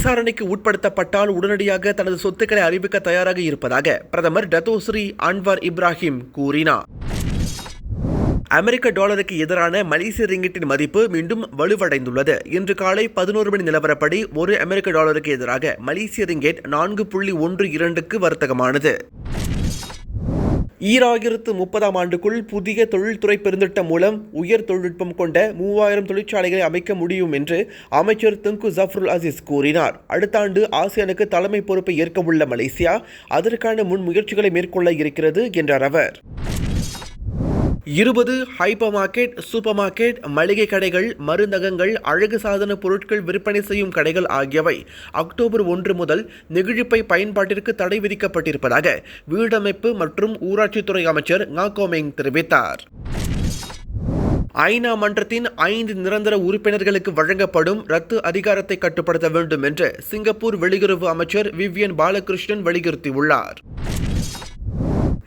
விசாரணைக்கு உட்படுத்தப்பட்டால் உடனடியாக தனது சொத்துக்களை அறிவிக்க தயாராக இருப்பதாக பிரதமர் டத்தோஸ்ரீ அன்வார் இப்ராஹிம் கூறினார். அமெரிக்க டாலருக்கு எதிரான மலேசிய ரிங்கிட்டின் மதிப்பு மீண்டும் வலுவடைந்துள்ளது. இன்று காலை பதினோரு மணி நிலவரப்படி ஒரு அமெரிக்க டாலருக்கு எதிராக மலேசிய ரிங்கெட் நான்கு புள்ளி ஒன்று இரண்டுக்கு வர்த்தகமானது. ஈராயிரத்து முப்பதாம் ஆண்டுக்குள் புதிய தொழில்துறை பெருந்திட்டம் மூலம் உயர் தொழில்நுட்பம் கொண்ட மூவாயிரம் தொழிற்சாலைகளை அமைக்க முடியும் என்று அமைச்சர் துங்கு ஜஃப்ருல் அசீஸ் கூறினார். அடுத்த ஆண்டு ஆசியானுக்கு தலைமை பொறுப்பை ஏற்க உள்ள மலேசியா அதற்கான முன்முயற்சிகளை மேற்கொள்ள இருக்கிறது என்றார் அவர். இருபது ஹைப்பர் மார்க்கெட் சூப்பர் மார்க்கெட் மளிகை கடைகள் மருந்தகங்கள் அழகு சாதன பொருட்கள் விற்பனை செய்யும் கடைகள் ஆகியவை அக்டோபர் ஒன்று முதல் நெகிழிப்பை பயன்பாட்டிற்கு தடை விதிக்கப்பட்டிருப்பதாக வீடமைப்பு மற்றும் ஊராட்சித்துறை அமைச்சர் நாகோமேங் தெரிவித்தார். ஐநா மன்றத்தின் ஐந்து நிரந்தர உறுப்பினர்களுக்கு வழங்கப்படும் ரத்து அதிகாரத்தை கட்டுப்படுத்த வேண்டும் என்று சிங்கப்பூர் வெளியுறவு அமைச்சர் விவியன் பாலகிருஷ்ணன் வலியுறுத்தியுள்ளார்.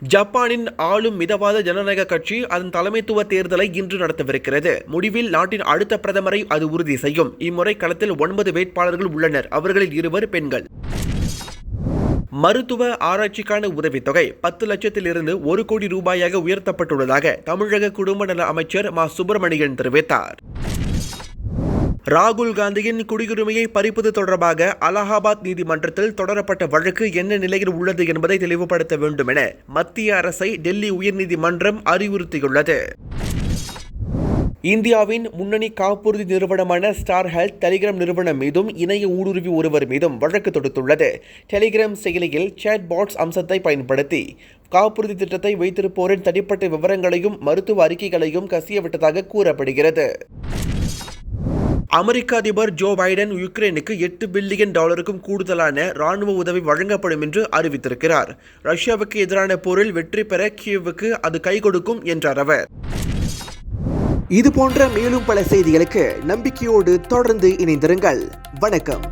ஜப்பானின் ஆளும் மிதவாத ஜனநாயக கட்சி அதன் தலைமைத்துவ தேர்தலை இன்று நடத்தவிருக்கிறது. முடிவில் நாட்டின் அடுத்த பிரதமரை அது உறுதி செய்யும். இம்முறை களத்தில் ஒன்பது வேட்பாளர்கள் உள்ளனர். அவர்களில் இருவர் பெண்கள். மருத்துவ ஆராய்ச்சிக்கான உதவித்தொகை பத்து லட்சத்திலிருந்து ஒரு கோடி ரூபாயாக உயர்த்தப்பட்டுள்ளதாக தமிழக குடும்ப நல அமைச்சர் மா. சுப்பிரமணியன் தெரிவித்தார். ராகுல் காந்தியின் குடியுரிமையை பறிப்பது தொடர்பாக அலகாபாத் நீதிமன்றத்தில் தொடரப்பட்ட வழக்கு என்ன நிலையில் உள்ளது என்பதை தெளிவுபடுத்த வேண்டும் என மத்திய அரசை டெல்லி உயர்நீதிமன்றம் அறிவுறுத்தியுள்ளது. இந்தியாவின் முன்னணி காப்புறுதி நிறுவனமான ஸ்டார் ஹெல்த் டெலிகிராம் நிறுவனம் மீதும் இணைய ஊடுருவி ஒருவர் மீதும் வழக்கு தொடுத்துள்ளது. டெலிகிராம் செயலியில் சேட் பாட்ஸ் அம்சத்தை பயன்படுத்தி காப்புறுதி திட்டத்தை வைத்திருப்போரின் தனிப்பட்ட விவரங்களையும் மருத்துவ அறிக்கைகளையும் கசியவிட்டதாக கூறப்படுகிறது. அமெரிக்க அதிபர் ஜோ பைடன் யுக்ரைனுக்கு எட்டு பில்லியன் டாலருக்கும் கூடுதலான ராணுவ உதவி வழங்கப்படும் என்று அறிவித்திருக்கிறார். ரஷ்யாவுக்கு எதிரான போரில் வெற்றி பெற கியூவுக்கு அது கை கொடுக்கும் என்றார் அவர். இது போன்ற மேலும் பல செய்திகளுக்கு நம்பிக்கையோடு தொடர்ந்து இணைந்திருங்கள். வணக்கம்.